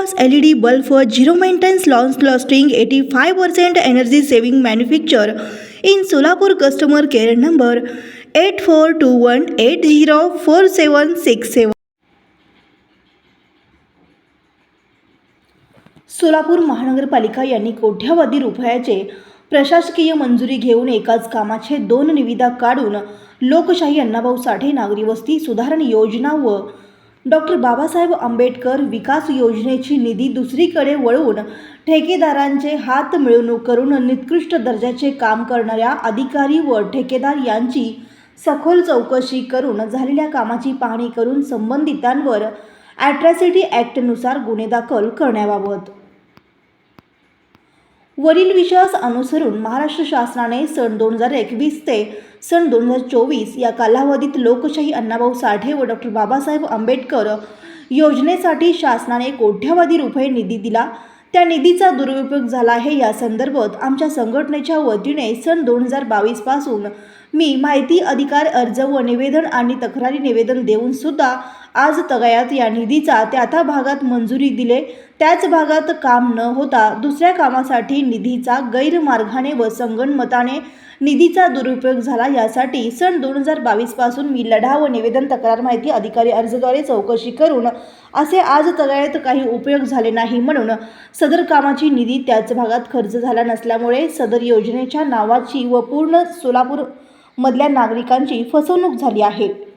Loss L E D bulb zero maintenance long lasting eighty five percent energy saving manufacture in Solapur customer care number eight four two one eight zero four seven six seven Solapur महानगरपालिका यांनी कोट्यावधी रुपयाचे प्रशासकीय मंजुरी घेऊन एकाच कामाचे दोन निविदा काढून लोकशाही अण्णाभाऊ साठे नागरी वस्ती सुधारण योजना व डॉक्टर बाबासाहेब आंबेडकर विकास योजनेची निधी दुसरीकडे वळवून ठेकेदारांचे हात मिळवणूक करून निकृष्ट दर्जाचे काम करणाऱ्या अधिकारी व ठेकेदार यांची सखोल चौकशी करून झालेल्या कामाची पाहणी करून संबंधितांवर ॲट्रॅसिटी ॲक्टनुसार गुन्हे दाखल करण्याबाबत. वरील विषयास अनुसरून महाराष्ट्र शासनाने सन दोन हजार एकवीस ते सन दोन हजार चोवीस या कालावधीत लोकशाही अण्णाभाऊ साठे व डॉक्टर बाबासाहेब आंबेडकर योजनेसाठी शासनाने कोट्यवधी रुपये निधी दिला. त्या निधीचा दुरुपयोग झाला आहे. या संदर्भात आमच्या संघटनेच्या वतीने सन दोन हजार बावीसपासून मी माहिती अधिकार अर्ज व निवेदन आणि तक्रारी निवेदन देऊन सुद्धा आज तगायात या निधीचा त्या त्या भागात मंजुरी दिले. त्याच भागात काम न होता दुसऱ्या कामासाठी निधीचा गैरमार्गाने व संगणमताने निधीचा दुरुपयोग झाला. यासाठी सन दोन हजार बावीसपासून मी लढा व निवेदन तक्रार माहिती अधिकारी अर्जद्वारे चौकशी करून असे आज तगायत काही उपयोग झाले नाही म्हणून सदर कामाची निधी त्याच भागात खर्च झाला नसल्यामुळे सदर योजनेच्या नावाची व पूर्ण सोलापूर मधल्या नागरिकांची फसवणूक झाली आहे.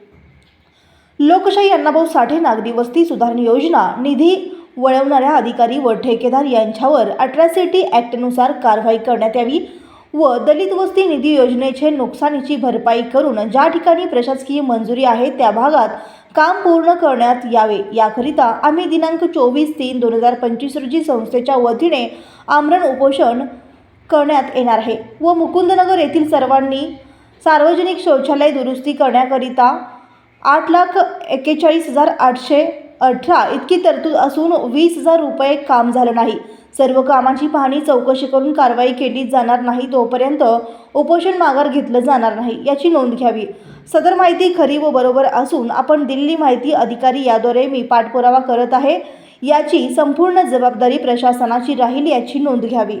लोकशाही अण्णाभाऊ साठे नागरी वस्ती सुधारणा योजना निधी वळवणाऱ्या अधिकारी व ठेकेदार यांच्यावर अट्रॅसिटी ॲक्टनुसार कारवाई करण्यात यावी व दलित वस्ती निधी योजनेचे नुकसानीची भरपाई करून ज्या ठिकाणी प्रशासकीय मंजुरी आहे त्या भागात काम पूर्ण करण्यात यावे. याकरिता आम्ही दिनांक चोवीस तीन दोन हजार पंचवीस रोजी संस्थेच्या वतीने आमरण उपोषण करण्यात येणार आहे व मुकुंदनगर येथील सर्वांनी सार्वजनिक शौचालय दुरुस्ती करण्याकरिता आठ लाख एक्केचाळीस हजार आठशे अठरा इतकी तरतूद असून वीस हजार रुपये काम झालं नाही. सर्व कामाची पाहणी चौकशी करून कारवाई केली जाणार नाही तोपर्यंत उपोषण माघार घेतलं जाणार नाही याची नोंद घ्यावी. सदर माहिती खरी व बरोबर असून आपण दिल्ली माहिती अधिकारी याद्वारे मी पाठपुरावा करत आहे याची संपूर्ण जबाबदारी प्रशासनाची राहील याची नोंद घ्यावी.